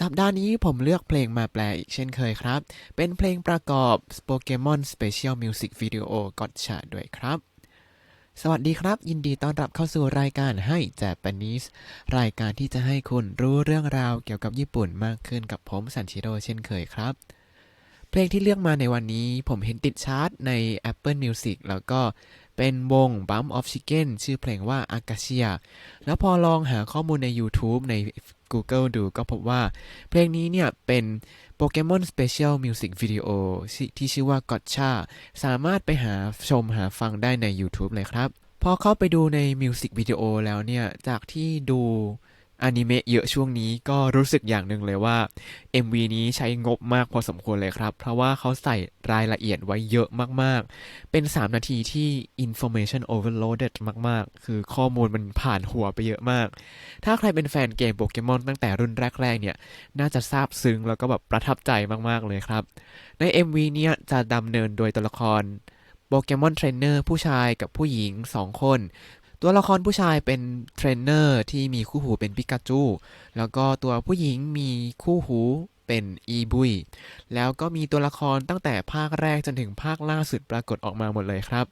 สัปดาห์นี้ผมเลือกเพลงมาแปลอีกเช่นเคยครับ เป็นเพลงประกอบ Pokemon Special Music Video Gotcha ด้วยครับ สวัสดีครับ ยินดีต้อนรับเข้าสู่รายการให้ Japanese รายการที่จะให้คุณรู้เรื่องราวเกี่ยวกับญี่ปุ่นมากขึ้นกับผมสันชิโร่เช่นเคยครับ เพลงที่เลือกมาในวันนี้ผมเห็นติดชาร์ตใน Apple Music แล้วก็เป็นวง Bump of Chicken ชื่อเพลงว่า Acacia แล้วพอลองหาข้อมูลใน YouTube ใน Google ดูก็พบว่า เพลงนี้เนี่ยเป็น Pokemon Special Music Video ที่ที่ชื่อว่า Gotcha สามารถไปหาชมหาฟังได้ใน YouTube เลยครับ พอเข้าไปดูในมิวสิกวิดีโอแล้วเนี่ย จากที่ดู อนิเมะเยอะช่วงนี้ก็รู้สึกอย่างหนึ่งเลยว่า MV นี้ใช้งบมากพอสมควรเลยครับ เพราะว่าเขาใส่รายละเอียดไว้เยอะมากๆ เป็น 3 นาทีที่ information overloaded มากๆ คือข้อมูลมันผ่านหัวไปเยอะมาก ถ้าใครเป็นแฟนเกมโปเกมอนตั้งแต่รุ่นแรก ๆ เนี่ย น่าจะซาบซึ้งแล้วก็แบบประทับใจมากๆเลยครับ ใน MV เนี่ยจะดำเนินโดยตัวละครโปเกมอนเทรนเนอร์ผู้ชายกับผู้หญิง 2 คน ตัวละครผู้ชายเป็นเทรนเนอร์ที่มีคู่หูเป็นปิกาจู แล้วก็ตัวผู้หญิงมีคู่หูเป็นอีบุย แล้วก็มีตัวละครตั้งแต่ภาคแรกจนถึงภาคล่าสุดปรากฏออกมาหมดเลยครับ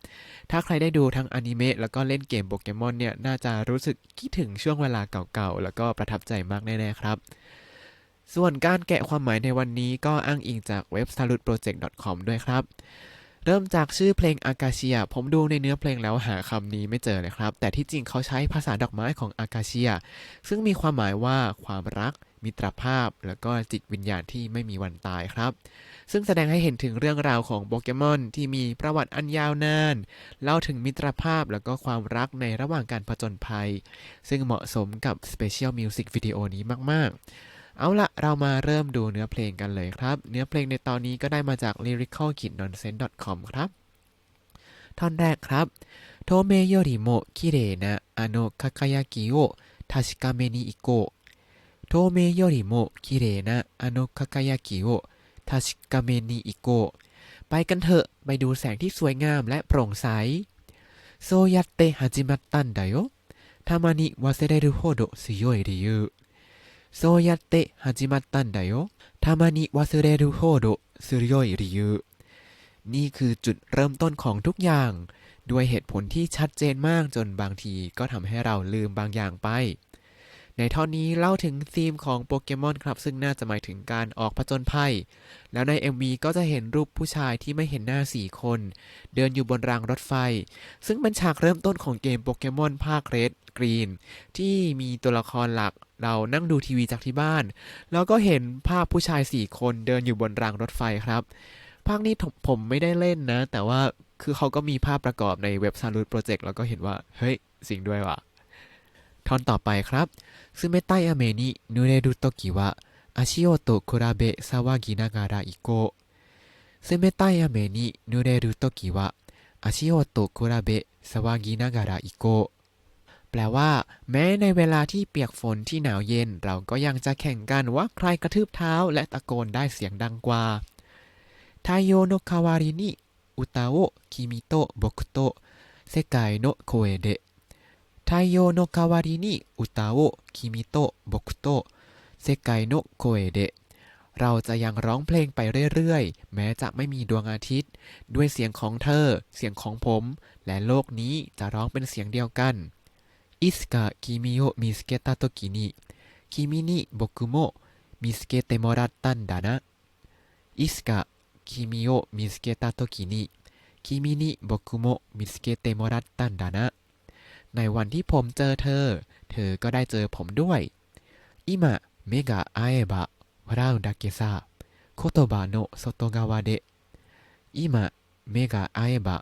ถ้าใครได้ดูทั้งอนิเมะแล้วก็เล่นเกมโปเกมอนเนี่ย น่าจะรู้สึกคิดถึงช่วงเวลาเก่าๆ แล้วก็ประทับใจมากแน่ๆครับ ส่วนการแกะความหมายในวันนี้ก็อ้างอิงจากเว็บ salutproject.com ด้วยครับ เริ่มจากชื่อเพลงอากาเชีย ผมดูในเนื้อเพลงแล้วหาคำนี้ไม่เจอเลยครับ แต่ที่จริงเขาใช้ภาษาดอกไม้ของอากาเชีย ซึ่งมีความหมายว่าความรัก มิตรภาพ แล้วก็จิตวิญญาณที่ไม่มีวันตายครับ ซึ่งแสดงให้เห็นถึงเรื่องราวของโปเกมอนที่มีประวัติอันยาวนาน เล่าถึงมิตรภาพแล้วก็ความรักในระหว่างการผจญภัย ซึ่งเหมาะสมกับ Special Music Video นี้มากๆ เอาละเรามาเริ่มดูเนื้อเพลงกันเลยครับ เนื้อเพลงในตอนนี้ก็ได้มาจาก lyricalkidnonsense.com ครับ ท่อนแรกครับโทเมโยริโมคิเรนะอะโนคากายากิโอทาชิกาเมนิอิโกโทเมยริโมคิเรนะอโนคากายากิโอทาชิกาเมนิอิโกไปกันเถอะ ไปดูแสงที่สวยงามและโปร่งใสโซยัตเตฮาจิมัตตันไดโยทามานิวาเซเดรุโฮโดซิโยริยุ そうやって始まったんだよたまに忘れるほど強い理由นี่คือจุดเริ่มต้นของทุกอย่าง ด้วยเหตุผลที่ชัดเจนมากจนบางทีก็ทำให้เราลืมบางอย่างไป ในท่อนนี้เล่าถึงธีมของโปเกมอนครับ ซึ่งน่าจะหมายถึงการออกผจญภัย แล้วใน MV ก็จะเห็นรูปผู้ชายที่ไม่เห็นหน้าสี่คน เดินอยู่บนรางรถไฟ ซึ่งเป็นฉากเริ่มต้นของเกมโปเกมอนภาคเรดกรีนที่มีตัวละครหลักเรานั่งดูทีวีจากที่บ้าน แล้วก็เห็นภาพผู้ชายสี่คนเดินอยู่บนรางรถไฟครับภาคนี้ผมไม่ได้เล่นนะ แต่ว่าคือเขาก็มีภาพประกอบในเว็บ Salute Project แล้วก็เห็นว่า เฮ้ย สิ่งด้วยว่ะ ท่อนต่อไปครับซึ่งเมตายอเมนินูเรรุโตกิวะอาชิโอโตคุระเบะซาวากินาการะอิโกซึ่งเมตายอเมนินูเรรุโตกิวะอาชิโอโตคุระเบะซาวากินาการะอิโกแปลว่า แม้ในเวลาที่เปียกฝนที่หนาวเย็น เราก็ยังจะแข่งกันว่าใครกระทืบเท้า และตะโกนได้เสียงดังกว่าทาโยโนคาวารินิอุตาโอคิมิโตะบกุโตะเซกายโนโคเอเดะ 太陽の代わりに歌を君と僕と世界の声でเราจะยังร้องเพลงไปเรื่อยๆ แม้จะไม่มีดวงอาทิตย์ ด้วยเสียงของเธอ เสียงของผม และโลกนี้จะร้องเป็นเสียงเดียวกันいつか君を見つけた時に君に僕も見つけてもらったんだないつか君を見つけた時に君に僕も見つけてもらったんだな ในวันที่ผมเจอเธอ เธอก็ได้เจอผมด้วยอิมะเมกะอาเอบะวราดาเกซาโคโตบะโนโซโตกาวะเดะอิมะเมกะอาเอบะ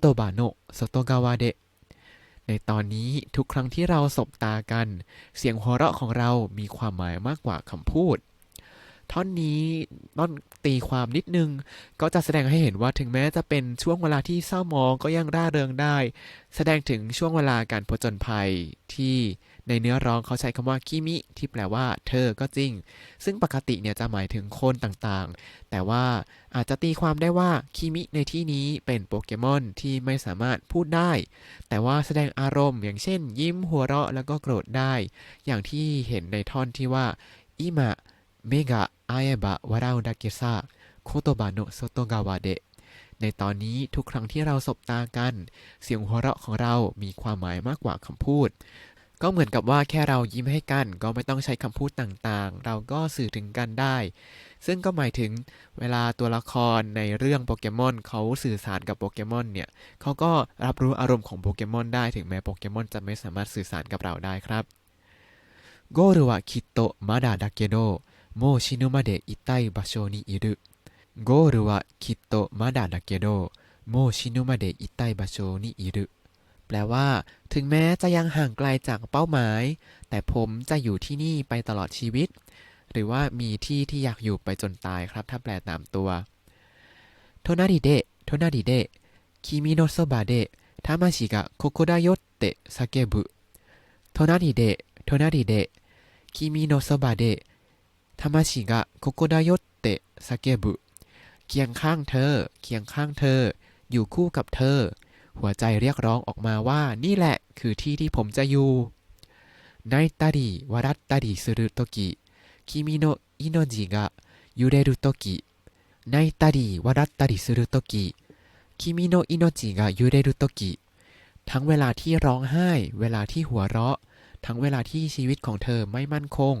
โตบะโนโซโตกาวะเดะในตอนนี้ทุกครั้งที่เราสบตากัน เสียงหัวเราะของเรามีความหมายมากกว่าคำพูด ท่อนนี้ต้องตีความนิดนึง ก็จะแสดงให้เห็นว่าถึงแม้จะเป็นช่วงเวลาที่เศร้าหมองก็ยังร่าเริงได้ แสดงถึงช่วงเวลาการผจญภัยที่ในเนื้อร้องเขาใช้คำว่าคิมิ ที่แปลว่า เธอก็จริง ซึ่งปกติเนี่ยจะหมายถึงคนต่างๆ แต่ว่าอาจจะตีความได้ว่าคิมิในที่นี้เป็นโปเกมอนที่ไม่สามารถพูดได้ แต่ว่าแสดงอารมณ์อย่างเช่น ยิ้มหัวเราะแล้วก็โกรธได้ อย่างที่เห็นในท่อนที่ว่าอิมะ เมกะอาเอบะวาราอุดากิซาโคโตบานโซโตกาวาเดะในตอนนี้ทุกครั้งที่เราสบตากัน เสียงหัวเราะของเรามีความหมายมากกว่าคำพูด ก็เหมือนกับว่าแค่เรายิ้มให้กัน ก็ไม่ต้องใช้คำพูดต่างๆ เราก็สื่อถึงกันได้ ซึ่งก็หมายถึงเวลาตัวละครในเรื่องโปเกมอนเขาสื่อสารกับโปเกมอนเนี่ยเขาก็รับรู้อารมณ์ของโปเกมอนได้ถึงแม้โปเกมอนจะไม่สามารถสื่อสารกับเราได้ครับโกรุวะคิโตะมาดาดาเกโด もう死ぬまで痛い場所にいるゴールはきっとまだだけどもう死ぬまで痛い場所にいるแปลว่า ถึงแม้จะยังห่างไกลจากเป้าหมาย แต่ผมจะอยู่ที่นี่ไปตลอดชีวิต หรือว่ามีที่ที่อยากอยู่ไปจนตายครับ ถ้าแปลตามตัวโทนาริเดะโทนาริเดะคิมิโนโซบะเดะทามาชิกะโคโคดายโเตะซาเกบุโทนาริเดะโทนาริเดะคิมิโนโซบะเดะ ทามาชิกะโคโคดายโเตะซาเกบุเคียงข้างเธอ เคียงข้างเธอ อยู่คู่กับเธอ หัวใจเรียกร้องออกมาว่านี่แหละคือที่ที่ผมจะอยู่ไนตาริวารัตตาริสุรุโตกิคิมิโนอิโนจิกะยูเรรุโตกิไนตาริวารัตตาริสุรุโตกิคิมิโนอิโนจิกะยูเรรุโตกิทั้งเวลาที่ร้องไห้ เวลาที่หัวเราะ ทั้งเวลาที่ชีวิตของเธอไม่มั่นคง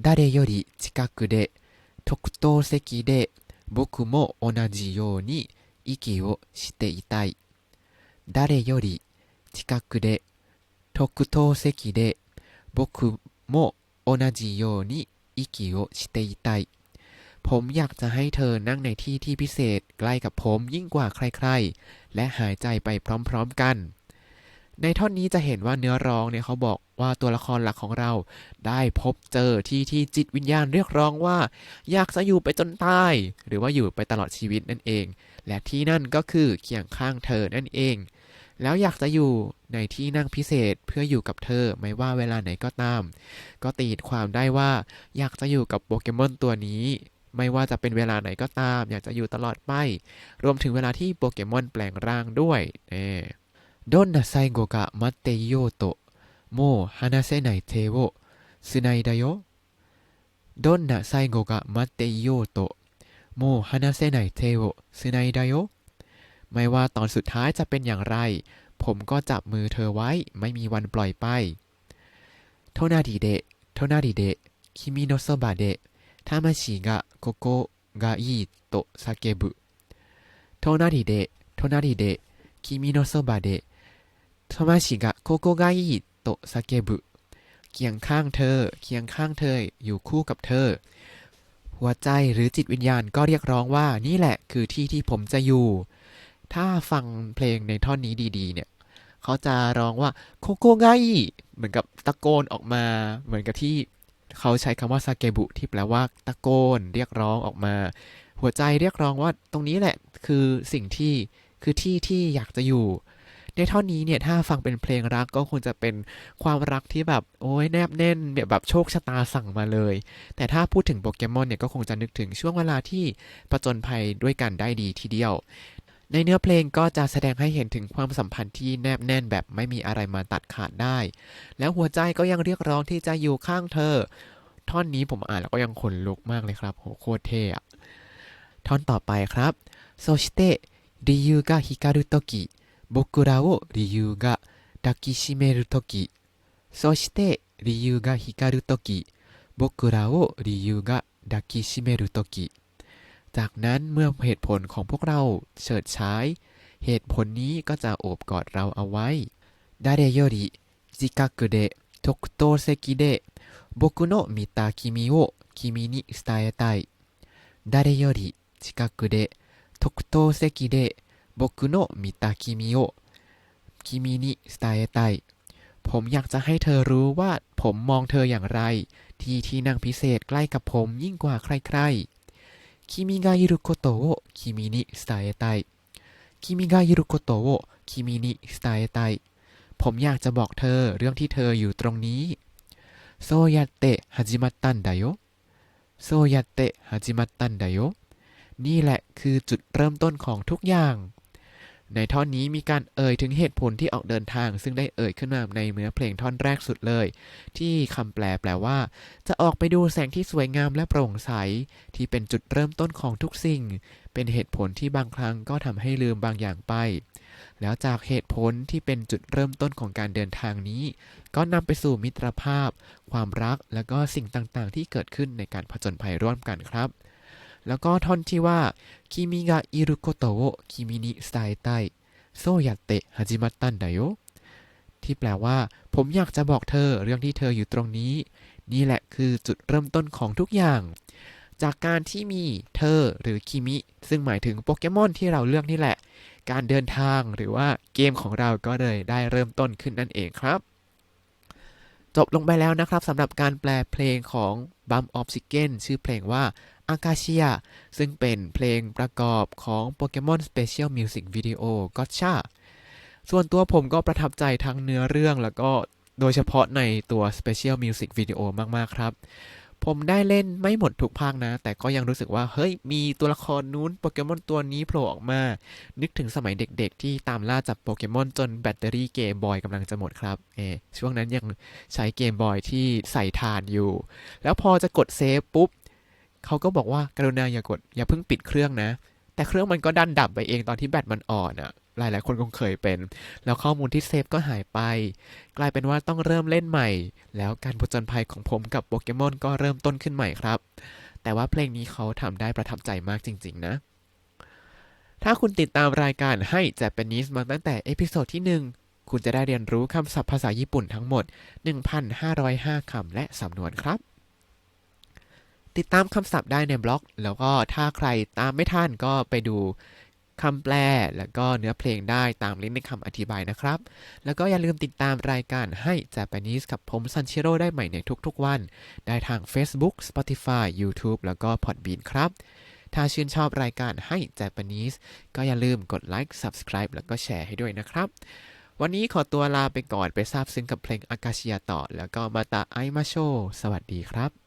誰より近くで特等席で僕も同じように息をしていたい誰より近くで特等席で僕も同じように息をしていたいผมอยากจะให้เธอนั่งในที่ที่พิเศษใกล้กับผมยิ่งกว่าใครๆ และหายใจไปพร้อมๆกัน ในท่อนนี้จะเห็นว่าเนื้อร้องเนี่ยเขาบอกว่าตัวละครหลักของเรา ได้พบเจอที่ที่จิตวิญญาณเรียกร้องว่า อยากจะอยู่ไปจนตาย หรือว่าอยู่ไปตลอดชีวิตนั่นเอง และที่นั่นก็คือเคียงข้างเธอนั่นเอง แล้วอยากจะอยู่ในที่นั่งพิเศษเพื่ออยู่กับเธอไม่ว่าเวลาไหนก็ตาม ก็ตีความได้ว่า อยากจะอยู่กับโปเกมอนตัวนี้ไม่ว่าจะเป็นเวลาไหนก็ตาม อยากจะอยู่ตลอดไป รวมถึงเวลาที่โปเกมอนแปลงร่างด้วยเนี่ どんな最後が待っていようともう離せない手をつないだよどんな最後が待っていようともう離せない手をつないだよไม่ว่าตอนสุดท้ายจะเป็นอย่างไร ผมก็จับมือเธอไว้ไม่มีวันปล่อยไปโทนาดิเดะโทนาดิเดะคิมิโนโซบะเดะ魂がここがいいと叫ぶโทนาดิเดะโทนาดิเดะคิมิโนโซบะเดะ โทมาชิกะโคโกไกโตซาเกบุเคียงข้างเธอ เคียงข้างเธอ อยู่คู่กับเธอ หัวใจหรือจิตวิญญาณก็เรียกร้องว่านี่แหละคือที่ที่ผมจะอยู่ ถ้าฟังเพลงในท่อนนี้ดีๆ เนี่ย เขาจะร้องว่าโคโกไกเหมือนกับตะโกนออกมา เหมือนกับที่เขาใช้คำว่าซาเกบุที่แปลว่าตะโกน เรียกร้องออกมา หัวใจเรียกร้องว่าตรงนี้แหละคือสิ่งที่คือที่ที่อยากจะอยู่ ในเท่านี้เนี่ยถ้าฟังเป็นเพลงรักก็ควรจะเป็นความรักที่แบบโอ้ยแนบแน่นแบบโชคชะตาสั่งมาเลย แต่ถ้าพูดถึงโปเกมอนเนี่ยก็คงจะนึกถึงช่วงเวลาที่ประจนภัยด้วยกันได้ดีทีเดียว ในเนื้อเพลงก็จะแสดงให้เห็นถึงความสัมพันธ์ที่แนบแน่นแบบไม่มีอะไรมาตัดขาดได้ แล้วหัวใจก็ยังเรียกร้องที่จะอยู่ข้างเธอ ท่อนนี้ผมอ่านแล้วก็ยังขนลุกมากเลยครับโหโคตรเท่อะท่อนต่อไปครับโซชิเตะริยูกะฮิการุโตกิ 僕らを理由が抱きしめるときそして理由が光るとき僕らを理由が抱きしめるときจากนั้นเมื่อเหตุผลของพวกเราเฉิดฉาย เหตุผลนี้ก็จะโอบกอดเราเอาไว้誰より近くで特等席で僕の見た君を君に伝えたい誰より近くで特等席で 僕の見た君を君に伝えたいผมอยากจะให้เธอรู้ว่าผมมองเธออย่างไร ที่ที่นั่งพิเศษใกล้กับผมยิ่งกว่าใครๆ君がいることを君に伝えたい君がいることを君に伝えたい ผมอยากจะบอกเธอเรื่องที่เธออยู่ตรงนี้โซยาเตะฮาจิมัตตันไดโยโซยาเตะฮาจิมัตตันไดโยนี่แหละคือจุดเริ่มต้นของทุกอย่าง ในท่อนนี้มีการเอ่ยถึงเหตุผลที่ออกเดินทาง ซึ่งได้เอ่ยขึ้นมาในเนื้อเพลงท่อนแรกสุดเลย ที่คำแปลแปลว่า จะออกไปดูแสงที่สวยงามและโปร่งใส ที่เป็นจุดเริ่มต้นของทุกสิ่ง เป็นเหตุผลที่บางครั้งก็ทำให้ลืมบางอย่างไป แล้วจากเหตุผลที่เป็นจุดเริ่มต้นของการเดินทางนี้ ก็นำไปสู่มิตรภาพ ความรักและก็สิ่งต่างๆ ที่เกิดขึ้นในการผจญภัยร่วมกันครับ แล้วก็ท่อนที่ว่าคิมิกะอิรุโกโตะโอคิมินิสไตไตโซยัตเตะฮาจิมัตตันไดโยที่แปลว่า ผมอยากจะบอกเธอเรื่องที่เธออยู่ตรงนี้ นี่แหละคือจุดเริ่มต้นของทุกอย่าง จากการที่มีเธอหรือคิมิ ซึ่งหมายถึงโปเกมอนที่เราเลือกนี่แหละ การเดินทางหรือว่าเกมของเราก็เลยได้เริ่มต้นขึ้นนั่นเองครับ จบลงไปแล้วนะครับสำหรับการแปลเพลงของ Bump Oxygen ชื่อเพลงว่า a k a s i a ซึ่งเป็นเพลงประกอบของ Pokemon Special Music Video Gotcha ส่วนตัวผมก็ประทับใจทั้งเนื้อเรื่องแล้วก็โดยเฉพาะในตัว Special Music Video มาก ๆ ครับ ผมได้เล่นไม่หมดทุกภาคนะ แต่ก็ยังรู้สึกว่า เฮ้ย มีตัวละครนู้นโปเกมอนตัวนี้โผล่ออกมา นึกถึงสมัยเด็กๆ ที่ตามล่าจับโปเกมอนจนแบตเตอรี่เกมบอยกำลังจะหมดครับ เอช่วงนั้นยังใช้เกมบอยที่ใส่ฐานอยู่ แล้วพอจะกดเซฟปุ๊บ เขาก็บอกว่ากรุณาอย่ากดอย่าเพิ่งปิดเครื่องนะ แต่เครื่องมันก็ดันดับไปเองตอนที่แบตมันอ่อนอะ่ะ หลายๆ คนคงเคยเป็น แล้วข้อมูลที่เซฟก็หายไป กลายเป็นว่าต้องเริ่มเล่นใหม่ แล้วการผจญภัยของผมกับโปเกมอนก็เริ่มต้นขึ้นใหม่ครับ แต่ว่าเพลงนี้เขาทำได้ประทับใจมากจริง ๆ นะ ถ้าคุณติดตามรายการให้ Japanese มาตั้งแต่เอพิโซดที่ 1คุณจะได้เรียนรู้คำศัพท์ภาษาญี่ปุ่นทั้งหมด 1,505 คำและสำนวนครับ ติดตามคำศัพท์ได้ในบล็อก แล้วก็ถ้าใครตามไม่ทันก็ไปดูคำแปล แล้วก็เนื้อเพลงได้ตามลิงก์ในคำอธิบายนะครับ แล้วก็อย่าลืมติดตามรายการให้ Japanese กับผมซันชิโร่ได้ใหม่ในทุกๆวัน ได้ทาง Facebook Spotify YouTube แล้วก็ Podbean ครับ ถ้าชื่นชอบรายการให้ Japanese ก็อย่าลืมกดไลค์ Subscribe แล้วก็แชร์ให้ด้วยนะครับ วันนี้ขอตัวลาไปก่อนไปทราบซึ้งกับเพลงอากาชิยาต่อ แล้วก็มาตาไอมาโช สวัสดีครับ